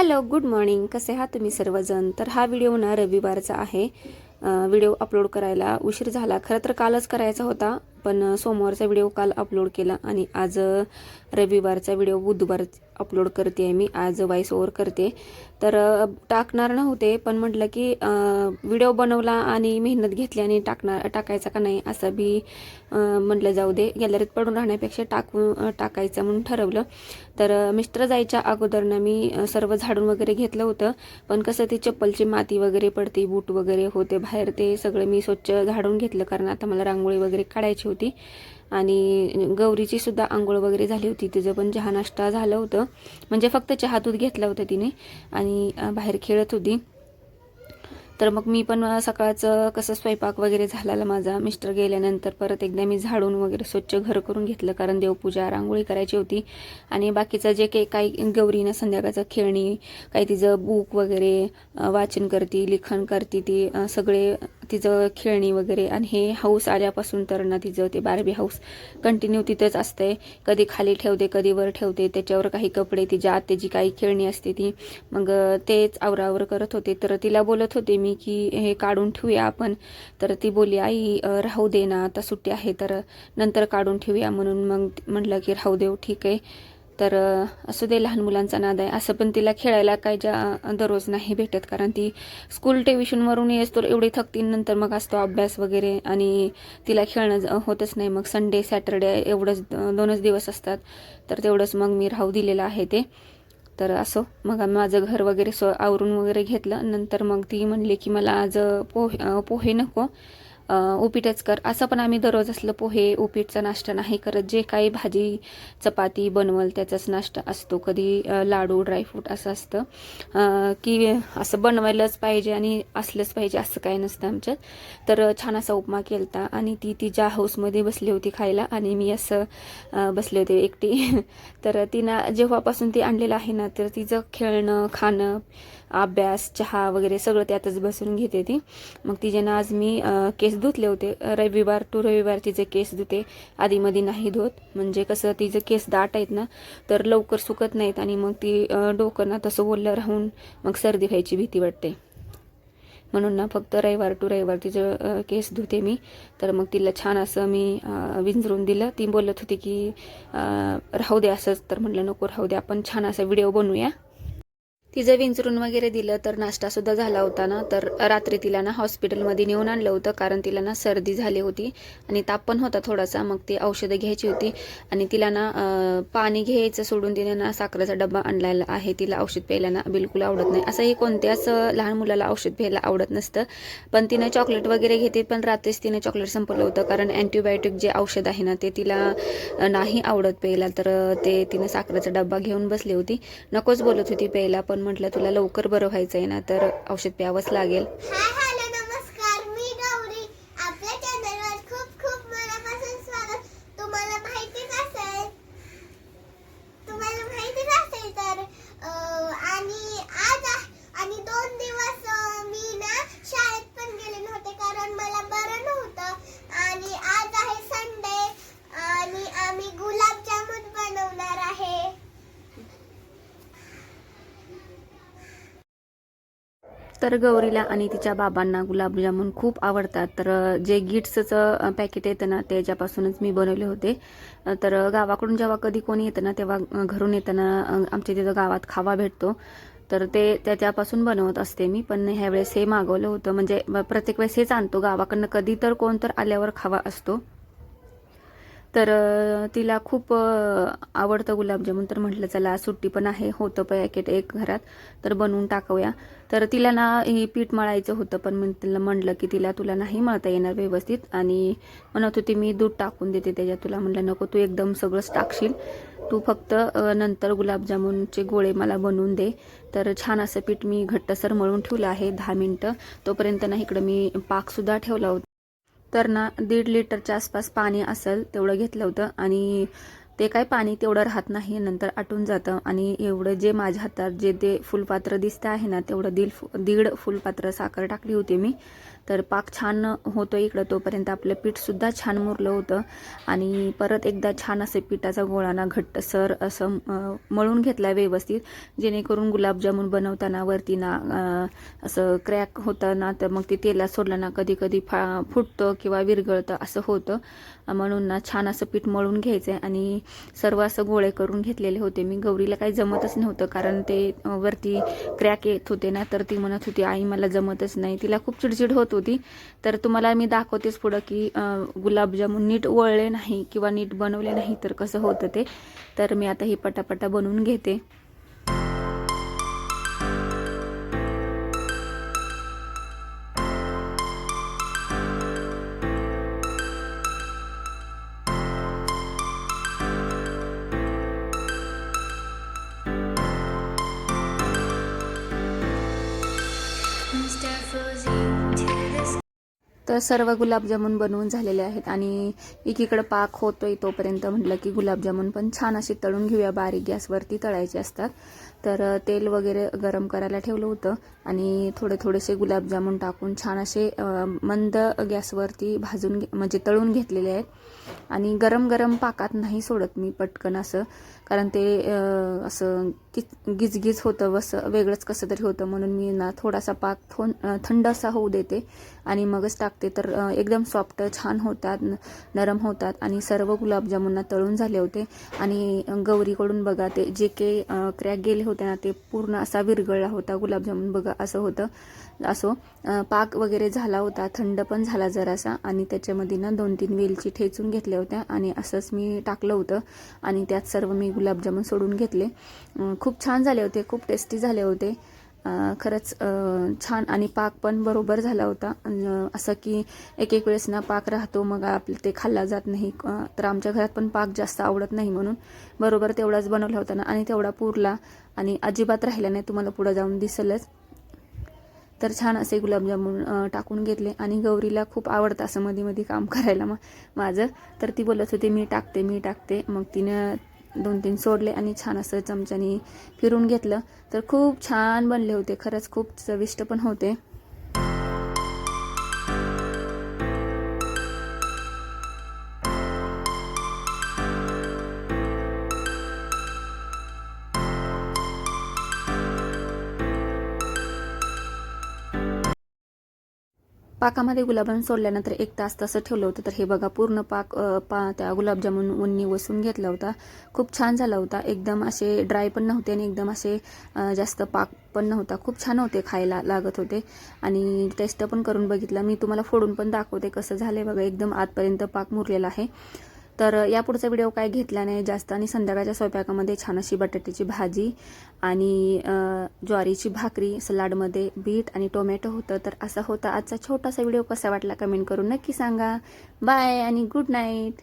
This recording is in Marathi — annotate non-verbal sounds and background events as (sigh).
Hello good morning. कसे आहात तुम्ही सर्वजण? तर हा व्हिडिओ ना रविवारचा आहे. व्हिडिओ अपलोड करायला उशीर झाला. खरं तर कालच करायचा होता. पण सोमवारचा व्हिडिओ काल अपलोड केला आणि आज रविवारचा व्हिडिओ बुधवार अपलोड करते आहे मी. आज वॉइस ओवर करते. तर टाकणार नव्हते पण म्हटलं की व्हिडिओ बनवला आणि मेहनत घेतली आणि टाकणार टाकायचा का नाही असं बी म्हटलं जाऊ दे. गॅलरीत पडून राहण्यापेक्षा टाकू टाकायचं म्हणून ठरवलं. तर मिस्टर जायच्या अगोदरनं मी सर्व झाडून वगैरे घेतलं होतं. पण कसं ती चप्पलची माती वगैरे पडते बूट वगैरे होते बाहेर ते सगळं मी स्वच्छ झाडून घेतलं कारण आता मला रांगोळी वगैरे काढायची होती. आणि गौरीची सुद्धा आंघोळ वगैरे झाली होती. तिचं पण चहा नाश्ता झालं होतं. म्हणजे फक्त चहा दूध घेतलं होतं तिने. आणि बाहेर खेळत होती. तर मग मी पण सकाळचं कसं स्वयंपाक वगैरे झालेला माझा. मिस्टर गेल्यानंतर परत एकदा मी झाडून वगैरे स्वच्छ घर करून घेतलं. कारण देवपूजा रांगोळी करायची होती. आणि बाकीचं जे काही काही गौरीनं संध्याकाळचं खेळणी काही तिचं बुक वगैरे वाचन करते लिखाण करते ती सगळे तिचं खेळणी वगैरे आणि हे हाऊस आल्यापासून तर ना तिचं ते बार्बी हाऊस कंटिन्यू तिथंच असते कधी खाली ठेवते कधी वर ठेवते त्याच्यावर काही कपडे तिच्या आत्याची काही खेळणी असते ती. मग तेच आवरावर करत होते. तर तिला बोलत होते मी की हे काढून ठेवूया आपण. तर ती बोलली आई राहू दे ना आता सुट्टी आहे तर नंतर काढून ठेवूया. म्हणून मग म्हटलं की राहू देऊ ठीक आहे. तर असू दे लहान मुलांचा नाद आहे असं पण तिला खेळायला काय ज्या दररोज नाही भेटत. कारण ती स्कूल टेव्हिशनवरून येस तर एवढी थकती नंतर मग असतो अभ्यास वगैरे आणि तिला खेळणं ज- होतच नाही. मग संडे सॅटरडे एवढंच दोनच दिवस असतात. तर तेवढंच मग मी राहू दिलेलं आहे ते. तर असो मग आम्ही माझं घर वगैरे स्व आवरून वगैरे घेतलं. नंतर मग ती म्हणली की मला आज पोहे पोहे नको. उपीटच कर असं पण आम्ही दररोज असलं पोहे उपीटचा नाश्ता नाही करत. जे काही भाजी चपाती बनवल त्याचाच नाश्ता असतो. कधी लाडू ड्रायफ्रूट असं असतं. की असं बनवायलाच पाहिजे आणि असलंच पाहिजे असं काही नसतं आमच्यात. तर छान असा उपमा केलता आणि ती तिच्या हाऊसमध्ये बसली होती खायला आणि मी असं बसले होते एकटी. (laughs) तर तिनं जेव्हापासून ती आणलेलं आहे ना तर तिचं खेळणं खाणं अभ्यास चहा वगैरे सगळं त्यातच बसून घेते ती. मग तिचे ना आज मी केस धुतले होते. रविवार टू रविवार तिचे केस धुते आधीमध्ये नाही धुत. म्हणजे कसं तिचे केस दाट आहेत ना तर लवकर सुकत नाहीत आणि मग ती डोकं ना तसं ओलं राहून मग सर्दी व्हायची भीती वाटते. म्हणून ना फक्त रविवार टू रविवार तिचं केस धुते मी तर मग तिला छान असं मी विंजरून दिलं. ती बोलत होती की राहू दे असंच तर म्हटलं नको राहू दे आपण छान असा व्हिडिओ बनवूया. तिचं विंचरून वगैरे दिलं तर नाश्तासुद्धा झाला होता ना. तर रात्री तिला ना हॉस्पिटलमध्ये नेऊन आणलं होतं कारण तिला ना सर्दी झाली होती. आणि ताप पण होता थोडासा मग ती औषधं घ्यायची होती. आणि तिला ना पाणी घ्यायचं सोडून तिने ना साखरेचा डब्बा आणलेला आहे. तिला औषध प्यायला ना बिलकुल आवडत नाही. असंही कोणत्याच लहान मुलाला औषध प्यायला आवडत नसतं. पण तिनं चॉकलेट वगैरे घेते पण रात्रीच तिने चॉकलेट संपलं होतं. कारण अँटीबायोटिक जे औषध आहे ना ते तिला नाही आवडत प्यायला. तर ते तिने साखरेचा डब्बा घेऊन बसली होती. नकोच बोलत होती प्यायला पण म्हटलं तुला लवकर बरं व्हायचं आहे ना तर औषध प्यावंच लागेल हाय हॅलो नमस्कार मी गौरी आपल्या चॅनलवर खूप खूप मनापासून स्वागत तुम्हाला माहितीच असेल तुम्हाला माहितीच असेल तर अं, आणि आज आ- आणि दोन दिवस अं, मी ना शाळेत पण गेले नव्हते कारण मला बरं नव्हतं आणि आज आहे संडे आणि आम्ही गुलाबजामुन बनवणार आहे तर गौरीला आणि तिच्या बाबांना गुलाबजामुन खूप आवडतात. तर जे गिट्सचं पॅकेट येतं ना त्याच्यापासूनच मी बनवले होते. तर गावाकडून जेव्हा कधी कोणी येतं ना तेव्हा घरून येताना आमच्या तिथं गावात खावा भेटतो. तर ते त्याच्यापासून बनवत असते मी. पण ह्यावेळेस हे मागवलं होतं. म्हणजे प्रत्येक वेळेस हेच आणतो. गावाकडनं कधी तर कोण तर आल्यावर खावा असतो. तर तिला खूप आवडतं गुलाबजामुन तर म्हटलं चला सुट्टी पण आहे होतं पॅकेट एक घरात तर बनवून टाकूया. तर तिला ना हे पीठ मळायचं होतं पण मी तिला म्हणलं की तिला तुला नाही मळता येणार व्यवस्थित. आणि म्हणत होती मी दूध टाकून देते त्याच्यात तुला म्हणलं नको तू एकदम सगळंच टाकशील. तू फक्त नंतर गुलाबजामुनचे गोळे मला बनवून दे. तर छान असं पीठ मी घट्टसर मळून ठेवलं आहे दहा मिनटं. तोपर्यंत ना इकडं मी पाकसुद्धा ठेवला होता. तर ना दीड लिटरच्या आसपास पाणी असेल तेवढं घेतलं होतं आणि ते काय पाणी तेवढं राहत नाही नंतर आटून जातं आणि एवढं जे माझ्या हातात जे ते फुलपात्र दिसतं आहे ना तेवढं दीड फु- दीड फुलपात्र साखर टाकली होती मी. तर पाक छान होतो इकडं तोपर्यंत आपलं पीठसुद्धा छान मुरलं होतं. आणि परत एकदा छान असं पिठाचा गोळा ना घट्टसर असं मळून घेतला व्यवस्थित. जेणेकरून गुलाबजामुन बनवताना वरती ना असं क्रॅक होतं ना तर मग ते तेलात सोडलं ना कधी कधी फा फुटतं किंवा विरघळतं असं होतं. म्हणून ना छान असं पीठ मळून घ्यायचं आहे आणि सर्व असं गोळे करून घेतलेले होते. मी गौरीला काही जमतच नव्हतं कारण ते वरती क्रॅक येत होते ना तर ती म्हणत होती आई मला जमतच नाही. तिला खूप चिडचिड होत होती. तर तुम्हाला मी दाखवतेच पुढं की गुलाबजामुन नीट वळले नाही किंवा नीट बनवले नाही तर कसं होतं ते. तर मी आता ही पटापटा बनवून घेते. तर सर्व गुलाबजामुन बनवून झालेले आहेत आणि एकीकडं पाक होतोय तोपर्यंत म्हटलं की गुलाबजामुन पण छान असे तळून घेऊया बारीक गॅसवरती तळायचे असतात. तर तेल वगैरे गरम करायला ठेवलं होतं आणि थोडे थोडेसे गुलाबजामुन टाकून छान असे मंद गॅसवरती भाजून घे- म्हणजे तळून घेतलेले आहेत. आणि गरम गरम पाकात नाही सोडत मी पटकन असं कारण ते असं कि- गिजगिज होतं वसं वेगळंच कसं तरी होतं म्हणून मी ना थोडासा पाक थोन थंड असा होऊ देते. आणि मगच टाकते. तर एकदम सॉफ्ट छान होतात न- नरम होतात आणि सर्व गुलाबजामुनना तळून झाले होते. आणि गौरीकडून बघा ते जे काही क्रॅक गेले होते ना ते पूर्ण असा विरघळला होता गुलाबजामुन. बघा असं होतं. असो पाक वगैरे झाला होता थंड पण झाला जरासा. आणि त्याच्यामध्ये ना दोन तीन वेलची ठेचून घेतल्या होत्या. आणि असंच मी टाकलं होतं. आणि त्यात सर्व मी गुलाबजामुन सोडून घेतले. खूप छान झाले होते. खूप टेस्टी झाले होते. खरंच छान आणि पाक पण बरोबर झाला होता. असं की एक एक वेळेस ना पाक राहतो मग आपलं ते खाल्ला जात नाही. तर आमच्या घरात पण पाक जास्त आवडत नाही म्हणून बरोबर तेवढाच बनवला होता ना. आणि तेवढा पुरला आणि अजिबात राहिला नाही तुम्हाला पुढं जाऊन दिसलंच. तर छान असे गुलाबजामुन टाकून घेतले. आणि गौरीला खूप आवडतं असं मध्ये मध्ये काम (laughs) करायला मग माझं. तर ती बोलत होती मी टाकते मी टाकते. मग तिनं दोन तीन सोडले आणि छान असं चमच्यानी फिरून घेतलं. तर खूप छान बनले होते. खरंच खूप चविष्ट पण होते. पाकामध्ये गुलाबजाम सोडल्यानंतर एक तास तसं ठेवलं होतं. तर हे बघा पूर्ण पाक पा त्या गुलाबजामुन उन्नी वसून घेतला होता. खूप छान झाला होता. एकदम असे ड्राय पण नव्हते आणि एकदम असे जास्त पाक पण नव्हता. खूप छान होते खायला लागत होते. आणि टेस्ट पण करून बघितलं. मी तुम्हाला फोडून पण दाखवते कसं झालं आहे बघा. एकदम आतपर्यंत पाक मुरलेला आहे. तर यापुढचा व्हिडिओ काय घेतला नाही जास्त. आणि संध्याकाळच्या स्वयंपाकामध्ये छान अशी बटाट्याची भाजी आणि ज्वारीची भाकरी सलाडमध्ये बीट आणि टोमॅटो होतं. तर असा होता आजचा छोटासा व्हिडिओ. कसा वाटला कमेंट करून नक्की सांगा. बाय आणि गुड नाईट.